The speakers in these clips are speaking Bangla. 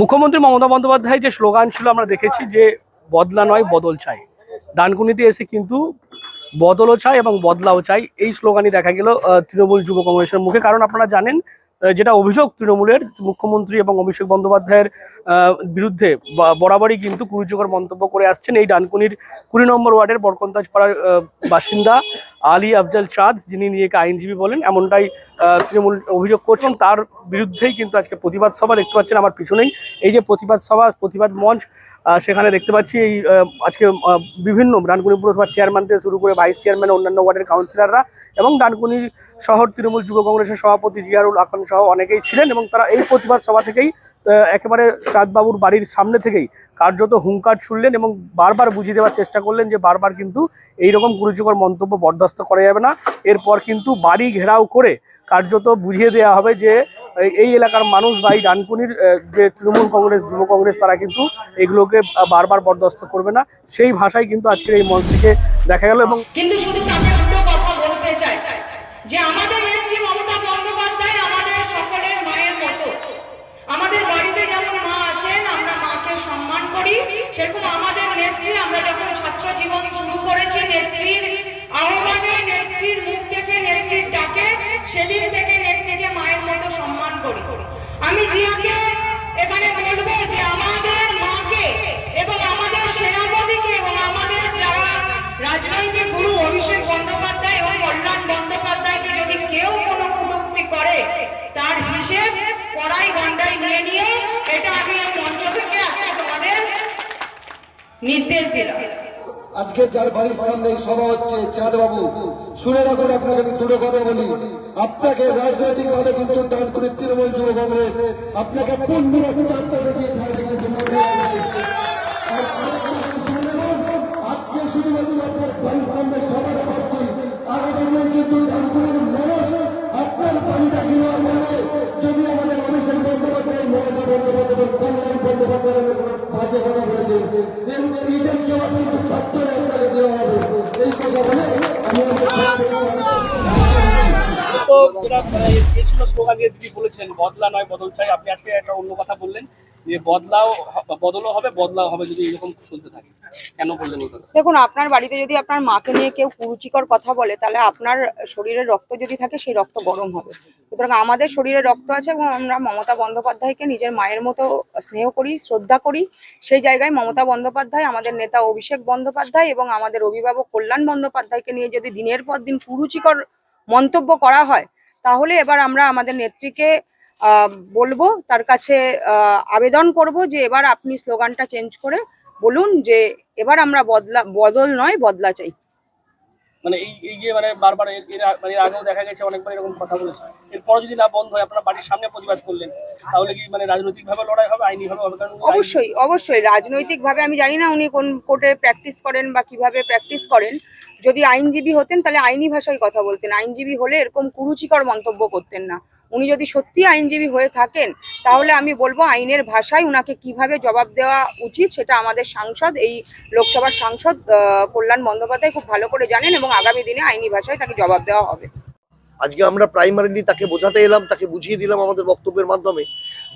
মুখ্যমন্ত্রী মমতা বন্দ্যোপাধ্যায় যে স্লোগান ছিল, আমরা দেখেছি যে বদলা নয়, বদল চাই। ডানকুনিতে এসে কিন্তু বদলও চাই এবং বদলাও চাই। এই স্লোগানই দেখা গেল তৃণমূল যুব কংগ্রেসের মুখে। কারণ আপনারা জানেন যেটা অভিযোগ তৃণমূলের, মুখ্যমন্ত্রী এবং অভিষেক বন্দ্যোপাধ্যায়ের বিরুদ্ধে বরাবরই কিন্তু কুরুচিকর মন্তব্য করে আসছেন এই ডানকুনির কুড়ি নম্বর ওয়ার্ডের বরকন্তাজ পাড়ার বাসিন্দা। আলী আফজাল চাঁদ যিনি নিজেকে আইনজীবী বলেন এমনটাই তৃণমূল অভিযোগ করছেন। তার বিরুদ্ধেই কিন্তু আজকে প্রতিবাদ সভা দেখতে পাচ্ছেন আমার পিছনেই। এই যে প্রতিবাদ সভা প্রতিবাদ মঞ্চ সেখানে দেখতে পাচ্ছি এই আজকে বিভিন্ন ডানকুনি পুরসভার চেয়ারম্যান থেকে শুরু করে ভাইস চেয়ারম্যান অন্যান্য ওয়ার্ডের কাউন্সিলররা এবং ডানকুনি শহর তৃণমূল যুব কংগ্রেসের সভাপতি জিয়ারুল আখন সহ অনেকেই ছিলেন এবং তারা এই প্রতিবাদ সভা থেকেই একেবারে চাঁদবাবুর বাড়ির সামনে থেকেই কার্যত হুঙ্কার ছুড়লেন এবং বারবার বুঝিয়ে দেওয়ার চেষ্টা করলেন যে বারবার কিন্তু এইরকম কুরুচিকর মন্তব্য বরদাস্ত করা যাবে না। এরপর কিন্তু বাড়ি ঘেরাও করে কার্যত বুঝিয়ে দেওয়া হবে যে, এই- এলাকার মানুষ বা এই ডানকুনির যে তৃণমূল কংগ্রেস, যুব কংগ্রেস, তারা কিন্তু এগুলোকে বারবার বরদাস্ত করবে না। সেই ভাষাই কিন্তু আজকের এই মঞ্চ থেকে দেখা গেল এবং কিন্তু শুধু যে আমাদের নেত্রী মমতা বন্দ্যোপাধ্যায় আমাদের সকলের মায়ের মতো আমাদের বাড়িতে যেমন মা আছেন আমরা মাকে সম্মান করি সেরকম আমাদের নেত্রী আমরা যখন ছাত্র জীবন শুরু করেছি নেত্রীর আহ্বানে নেত্রীর মুখ থেকে নেত্রীর ডাকে সেদিন থেকে নেত্রীকে মায়ের মতো সম্মান করি। আমি জিয়াকে এখানে বলব যে আমাদের মাকে এবং আমাদের সেনাপতিকে এবং আমাদের যারা রাজনৈতিক গুরু অভিষেক বন্দ্যোপাধ্যায় এবং কল্যাণ বন্দ্যোপাধ্যায়কে যদি কেউ কোনো কটূক্তি করে, তার হিসেব কড়াই গন্ডায় নিয়ে নিয়ে এটা আমি মঞ্চ থেকে আজকে তোমাদের নির্দেশ দিলাম। আজকে যার বাড়ির সামনে সভা হচ্ছে চাঁদ বাবু শুনে রাখুন আপনাকে আমি দুটো কথা বলি। আপনাকে রাজনৈতিক ভাবে কিন্তু ডানকুনি তৃণমূল যুব কংগ্রেস, আপনাকে পূর্ণ চারটা দিয়ে ছাড়বে আপনার দিনে কিন্তু আপনার বাড়িটা ঘিরে দিদি বলেছেন? বদলা নয়, বদল চাই। আপনি আজকে একটা অন্য কথা বললেন, যে বদলাও বদলও হবে, বদলাও হবে যদি এরকম চলতে থাকে। দেখুন, আপনার বাড়িতে যদি আপনার মাকে নিয়ে কেউ কুরুচিকর কথা বলে, তাহলে আপনার শরীরে রক্ত যদি থাকে, সেই রক্ত গরম হবে। সুতরাং আমাদের শরীরে রক্ত আছে এবং আমরা মমতা বন্দ্যোপাধ্যায়কে নিজের মায়ের মতো স্নেহ করি, শ্রদ্ধা করি। সেই জায়গায় মমতা বন্দ্যোপাধ্যায়, আমাদের নেতা অভিষেক বন্দ্যোপাধ্যায় এবং আমাদের অভিভাবক কল্যাণ বন্দ্যোপাধ্যায়কে নিয়ে যদি দিনের পর দিন কুরুচিকর মন্তব্য করা হয় তাহলে এবার আমরা আমাদের নেত্রীকে বলব, তার কাছে আবেদন করব যে এবার আপনি স্লোগানটা চেঞ্জ করে বলুন যে এবার আমরা বদলা, বদল নয়, বদলা চাই। মানে এই এই যে মানে বারবার মানে আগেও দেখা গেছে, অনেকবার এরকম কথা বলেছে। এরপর যদি না বন্ধ হয়, আপনার বাড়ির সামনে প্রতিবাদ করলেন, তাহলে কি মানে রাজনৈতিক ভাবে লড়াই হবে আইনি ভাবে হবে? কারণ অবশ্যই অবশ্যই। রাজনৈতিকভাবে আমি জানি না উনি কোন কোর্টে প্র্যাকটিস করেন বা কীভাবে প্র্যাকটিস করেন। যদি আইনজীবী হতেন, তাহলে আইনি ভাষায় কথা বলতেন। আইনজীবী হলে এরকম কুরুচিকর মন্তব্য করতেন না। উনি যদি সত্যি আইনজীবী হয়ে থাকেন, তাহলে আমি বলব আইনের ভাষায় উনাকে কীভাবে জবাব দেওয়া উচিত সেটা আমাদের সাংসদ, এই লোকসভার সাংসদ কল্যাণ বন্দ্যোপাধ্যায় খুব ভালো করে জানেন এবং আগামী দিনে আইনি ভাষায় তাকে জবাব দেওয়া হবে। আজকে আমরা প্রাইমারিলি তাকে বোঝাতে এলাম, তাকে বুঝিয়ে দিলাম আমাদের বক্তব্যের মাধ্যমে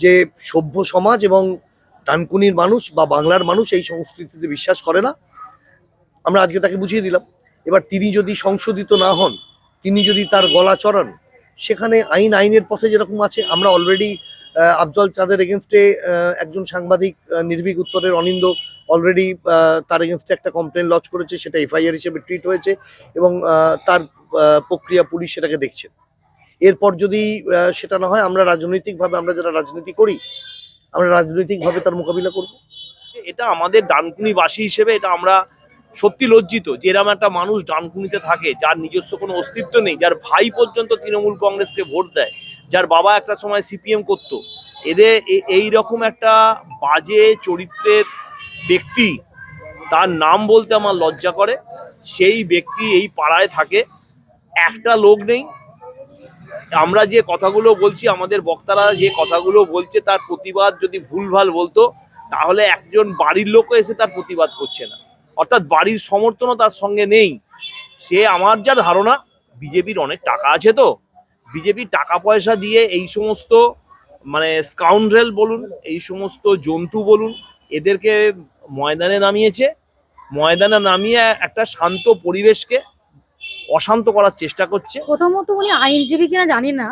যে সভ্য সমাজ এবং ডানকুনির মানুষ বা বাংলার মানুষ এই সংস্কৃতিতে বিশ্বাস করে না। আমরা আজকে তাকে বুঝিয়ে দিলাম। এবার তিনি যদি সংশোধিত না হন, তিনি যদি তার গলা চড়ান সেখানে আইন, আইনের পথে যেরকম আছে, আমরা অলরেডি আফজল চাঁদের এগেনস্টে একজন সাংবাদিক নির্ভীক উত্তরের অনিন্দ অলরেডি তার এগেনস্টে একটা কমপ্লেন লঞ্চ করেছে, সেটা এফআইআর হিসেবে ট্রিট হয়েছে এবং তার প্রক্রিয়া পুলিশ সেটাকে দেখছে। এরপর যদি সেটা না হয়, আমরা রাজনৈতিকভাবে, আমরা যারা রাজনীতি করি, আমরা রাজনৈতিকভাবে তার মোকাবিলা করব। এটা আমাদের ডানকুনিবাসী হিসেবে, এটা আমরা সত্যি লজ্জিত যে এরকম একটা মানুষ ডানকুনিতে থাকে, যার নিজস্ব কোনো অস্তিত্ব নেই, যার ভাই পর্যন্ত তৃণমূল কংগ্রেসকে ভোট দেয়, যার বাবা একটা সময় সিপিএম করতো। এদের এই রকম একটা বাজে চরিত্রের ব্যক্তি, তার নাম বলতে আমার লজ্জা করে, সেই ব্যক্তি এই পাড়ায় থাকে, একটা লোক নেই। আমরা যে কথাগুলো বলছি, আমাদের বক্তারা যে কথাগুলো বলছে, তার প্রতিবাদ যদি ভুলভাল বলতো, তাহলে একজন বাড়ির লোকও এসে তার প্রতিবাদ করছে না। অর্থাৎ বাড়ির সমর্থনও তার সঙ্গে নেই। সে আমার যা ধারণা, বিজেপির অনেক টাকা আছে তো। বিজেপির টাকা পয়সা দিয়ে এই সমস্ত মানে স্কাউন্ড্রেল বলুন, এই সমস্ত জন্তু বলুন, এদেরকে ময়দানে নামিয়েছে। ময়দানে নামিয়ে একটা শান্ত পরিবেশকে অশান্ত করার চেষ্টা করছে। প্রথমত উনি আইনজীবী কিনা জানি না।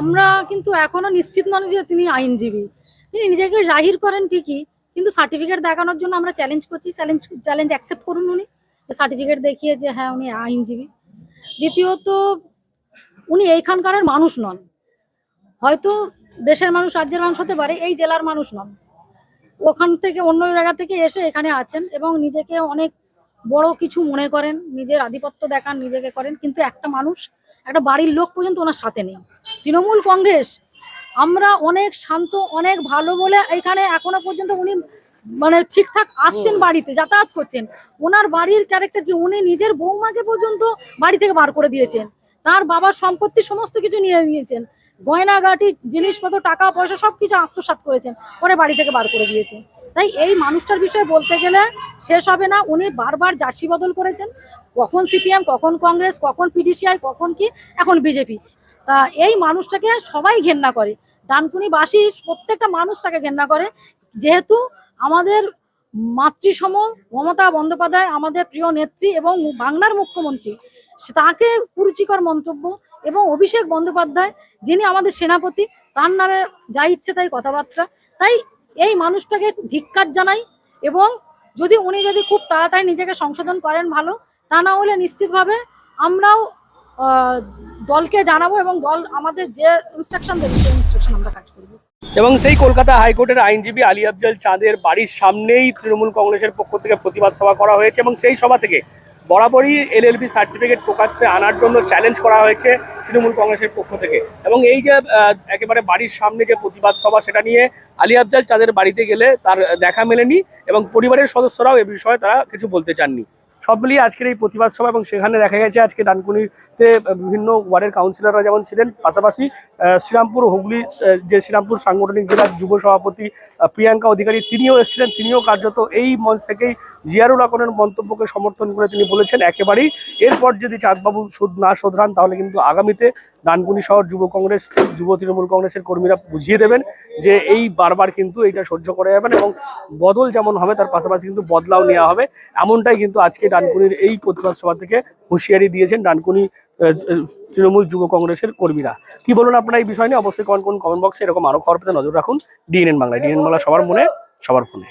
আমরা কিন্তু এখনও নিশ্চিত নয় যে তিনি আইনজীবী। তিনি নিজেকে জাহির করেন ঠিকই কিন্তু সার্টিফিকেট দেখানোর জন্য আমরা চ্যালেঞ্জ করছি চ্যালেঞ্জ চ্যালেঞ্জ অ্যাকসেপ্ট করুন উনি। সার্টিফিকেট দেখিয়ে যে হ্যাঁ উনি আইনজীবী। দ্বিতীয়ত, উনি এইখানকার মানুষ নন। হয়তো দেশের মানুষ, রাজ্যের মানুষ হতে পারে, এই জেলার মানুষ নন। ওখান থেকে, অন্য জায়গা থেকে এসে এখানে আছেন এবং নিজেকে অনেক বড় কিছু মনে করেন, নিজের আধিপত্য দেখান, নিজেকে করেন, কিন্তু একটা মানুষ, একটা বাড়ির লোক পর্যন্ত ওনার সাথে নেই। তৃণমূল কংগ্রেস আমরা অনেক শান্ত অনেক ভালো বলে এখানে এখনও পর্যন্ত উনি মানে ঠিকঠাক আসছেন বাড়িতে যাতায়াত করছেন। ওনার বাড়ির ক্যারেক্টার কি? উনি নিজের বৌমাকে পর্যন্ত বাড়ি থেকে বার করে দিয়েছেন। তার বাবার সম্পত্তি সমস্ত কিছু নিয়ে নিয়েছেন। গয়নাগাটি জিনিসপত্র টাকা পয়সা সব কিছু আত্মসাৎ করেছেন। পরে বাড়ি থেকে বার করে দিয়েছেন। তাই এই মানুষটার বিষয়ে বলতে গেলে শেষ হবে না। উনি বারবার জার্সি বদল করেছেন। কখন সিপিএম কখন কংগ্রেস কখন পিডিসিআই কখন কি? এখন বিজেপি। তা এই মানুষটাকে সবাই ঘেন্না করে। ডানকুনিবাসী প্রত্যেকটা মানুষ তাকে ঘেন্না করে। যেহেতু আমাদের মাতৃসম মমতা বন্দ্যোপাধ্যায় আমাদের প্রিয় নেত্রী এবং বাংলার মুখ্যমন্ত্রী তাকে কুরুচিকর মন্তব্য এবং অভিষেক বন্দ্যোপাধ্যায়, যিনি আমাদের সেনাপতি, তার নামে যা ইচ্ছে তাই কথাবার্তা। তাই এই মানুষটাকে ধিক্কার জানাই এবং যদি উনি যদি খুব তাড়াতাড়ি নিজেকে সংশোধন করেন ভালো, তা না হলে নিশ্চিতভাবে আমরাও দলকে জানাব এবং দল আমাদের যে ইনস্ট্রাকশন দেবে সেই ইনস্ট্রাকশন আমরা কাজ করব। এবং সেই কলকাতা হাইকোর্টের আইনজীবী আলী আফজাল চাঁদের বাড়ির সামনেই তৃণমূল কংগ্রেসের পক্ষ থেকে প্রতিবাদ সভা করা হয়েছে এবং সেই সভা থেকে বরাবরই এলএলবি সার্টিফিকেট প্রকাশ্যে আনার জন্য চ্যালেঞ্জ করা হয়েছে তৃণমূল কংগ্রেসের পক্ষ থেকে। এবং এই যে একেবারে বাড়ির সামনে যে প্রতিবাদ সভা, সেটা নিয়ে আলী আফজাল চাঁদের বাড়িতে গেলে তার দেখা মেলেনি এবং পরিবারের সদস্যরাও এ বিষয়ে তারা কিছু বলতে চাননি। সব মিলিয়ে আজকের এই প্রতিবাদ সভা এবং সেখানে দেখা গেছে আজকে ডানকুনিতে বিভিন্ন ওয়ার্ডের কাউন্সিলররা যেমন ছিলেন, পাশাপাশি শ্রীরামপুর হুগলি যে শ্রীরামপুর সাংগঠনিক জেলার যুব সভাপতি প্রিয়াঙ্কা অধিকারী, তিনিও এসেছিলেন, তিনিও কার্যত এই মঞ্চ থেকেই জিয়ারুল আকনের মন্তব্যকে সমর্থন করে তিনি বলেছেন, একেবারেই। এরপর যদি চাঁদবাবু সুদ না শোধরান, তাহলে কিন্তু আগামীতে ডানকুনি শহর যুব কংগ্রেস, যুব তৃণমূল কংগ্রেসের কর্মীরা বুঝিয়ে দেবেন যে এই বারবার কিন্তু এটা সহ্য করে যাবেন এবং বদল যেমন হবে, তার পাশাপাশি কিন্তু বদলাও নেওয়া হবে। এমনটাই কিন্তু আজকে ডানকুনির এই প্রতিবাদ সভা থেকে হুঁশিয়ারি দিয়েছেন ডানকুনি তৃণমূল যুব কংগ্রেসের কর্মীরা। কি বলুন আপনারা এই বিষয় নিয়ে? অবশ্যই কোন কোন কমেন্ট বক্সে এরকম আরও খবর পেতে নজর রাখুন। ডিএনএন বাংলায় ডিএনএন বাংলা সবার মনে, সবার ফোনে।